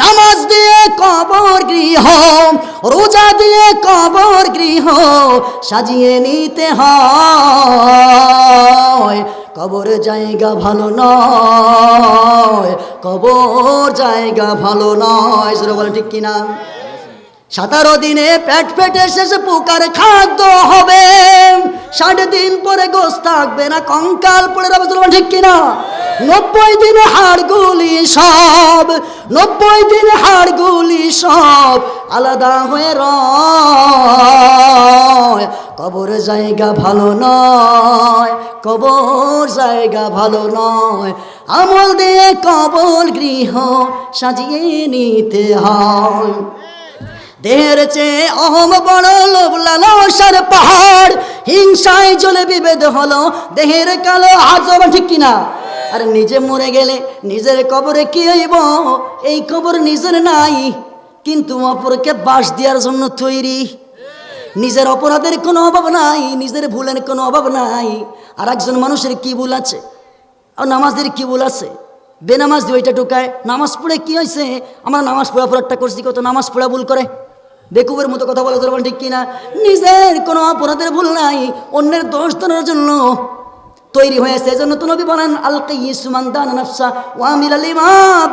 নামাজ দিয়ে কবর গৃহ, রোজা দিয়ে কবর গৃহ সাজিয়ে নিতে হয়। কবর জায়গা ভালো নয়, কবর জায়গা ভালো নয়। সেটা বলে ঠিক কিনা? সাতারো দিনে পেট পেটে শেষে পোকার খাদ্য হবে। ষাট দিন পরে গোস থাকবে না, কঙ্কাল যাবে চলবে ঠিক কিনা? নব্বই দিনে হাড়গুলি সব, নব্বই দিনে হাড়গুলি সব আলাদা হয়ে রয়। কবর জায়গা ভালো নয়, কবর জায়গা ভালো নয়। আমল দিয়ে কবর গৃহ সাজিয়ে নিতে হয়। দেহের চেয়ে অহম বড় লোভ লালসার পাহাড়, হিংসায় জ্বলে বিভেদ হলো দেহের কালো আজব, ঠিক কিনা? আর নিজে মরে গেলে নিজের কবরে কি হইব? এই কবর নিজের নাই, কিন্তু অপরকে বাস দেওয়ার জন্য তৈরি। নিজের অপরাধের কোনো অভাব নাই, নিজের ভুলের কোনো অভাব নাই। আর একজন মানুষের কি ভুল আছে? আর নামাজের কি ভুল আছে? বেনামাজ দিয়ে ওইটা ঢুকায়। নামাজ পড়ে কি হয়েছে আমরা নামাজ পড়া অপরাধটা করছি, কত নামাজ পড়া ভুল করে। বেকুবের মতো কথা বলা যাবে ঠিক কিনা? নিজের কোনো অপরাধের ভুল নাই, অন্যের দোষ ধরার জন্য। তৈরি হয়েছে। এজন্য তো নবী বলেন আলকে ইসুমান দান নফসা ওয়ামিল আলিমা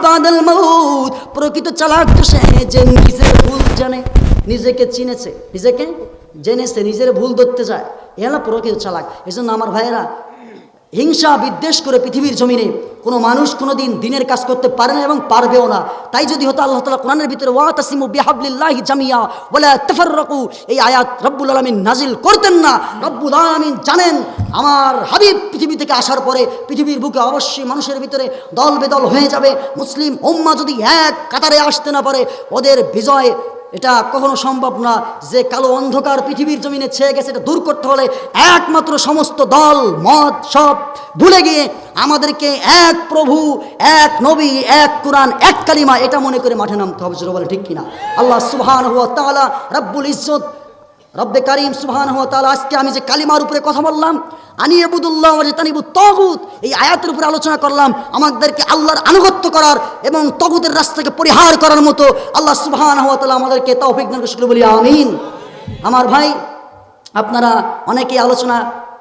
বাদাল মাউত। প্রকৃত চালাক তো সে যে নিজের ভুল জানে, নিজেকে চিনেছে, নিজেকে জেনেছে, নিজের ভুল ধরতে যায় এ হলো প্রকৃত চালাক। এজন্য আমার ভাইয়েরা হিংসা, বিদ্বেষ করে পৃথিবীর জমিনে কোনো মানুষ কোনো দিন দিনের কাজ করতে পারে না এবং পারবেও না। তাই যদি হতো আল্লাহ তালা কোরআনের ভিতরে ওয়া তাসিমু বিহাবলিল্লাহি জামিয়া বলে তফাররাকু এই আয়াত রব্বুল আলামিন নাজিল করতেন না। রব্বুল আলামিন জানেন, আমার হাবিব পৃথিবী থেকে আসার পরে পৃথিবীর বুকে অবশ্যই মানুষের ভিতরে দল বেদল হয়ে যাবে। মুসলিম উম্মা যদি এক কাতারে আসতে না পারে, ওদের বিজয় এটা কখনো সম্ভব না যে কালো অন্ধকার পৃথিবীর জমিনে ছেয়ে গেছে, এটা দূর করতে হলে একমাত্র সমস্ত দল, মত সব ভুলে গিয়ে আমাদেরকে এক প্রভু, এক নবী, এক কোরআন, এক কালিমা এটা মনে করে মাঠে নামতে হবে বলে ঠিক কিনা? আল্লাহ সুবহান হুয়া তাআলা রব্বুল ইজ্জত রব্বে কারিম সুহান তাআলা, আজকে আমি যে কালিমার উপরে কথা বললাম, আনি এবুদুল্লাহ তানিবু তগুত, এই আয়াতের উপরে আলোচনা করলাম, আমাদেরকে আল্লাহর আনুগত্য করার এবং তগুতের রাস্তাকে পরিহার করার মতো আল্লাহ সুহান হওয়া তালা আমাদেরকে দান করে বলি আমিন। আমার ভাই, আপনারা অনেকেই আলোচনা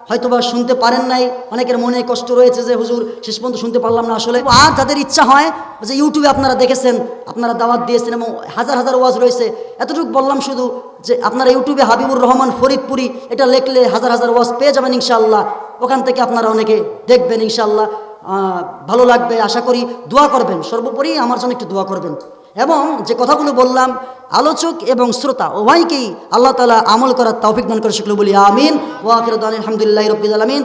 হয়তোবা শুনতে পারেন নাই, অনেকের মনে কষ্ট রয়েছে যে, হুজুর, শেষ পর্যন্ত শুনতে পারলাম না আসলে। আর যাদের ইচ্ছা হয়, যে ইউটিউবে আপনারা দেখেছেন, আপনারা দাওয়াত দিয়েছেন এবং হাজার হাজার ওয়াজ রয়েছে, এতটুকু বললাম শুধু যে, আপনারা ইউটিউবে হাবিবুর রহমান ফরিদপুরি এটা লিখলে হাজার হাজার ওয়াজ পেয়ে যাবেন ইনশাআল্লাহ। ওখান থেকে আপনারা অনেকে দেখবেন ইনশাআল্লাহ। ভালো লাগবে, আশা করি দোয়া করবেন। সর্বোপরি আমার জন্য একটু দোয়া করবেন। এবং যে কথাগুলো বললাম, আলোচক এবং শ্রোতা উভয়কেই আল্লাহ তালা আমল করার তৌফিক দান করে শিখলো বলি আমিন। ওয়াকির আলহামদুলিল্লাহ রবিল আলমিন।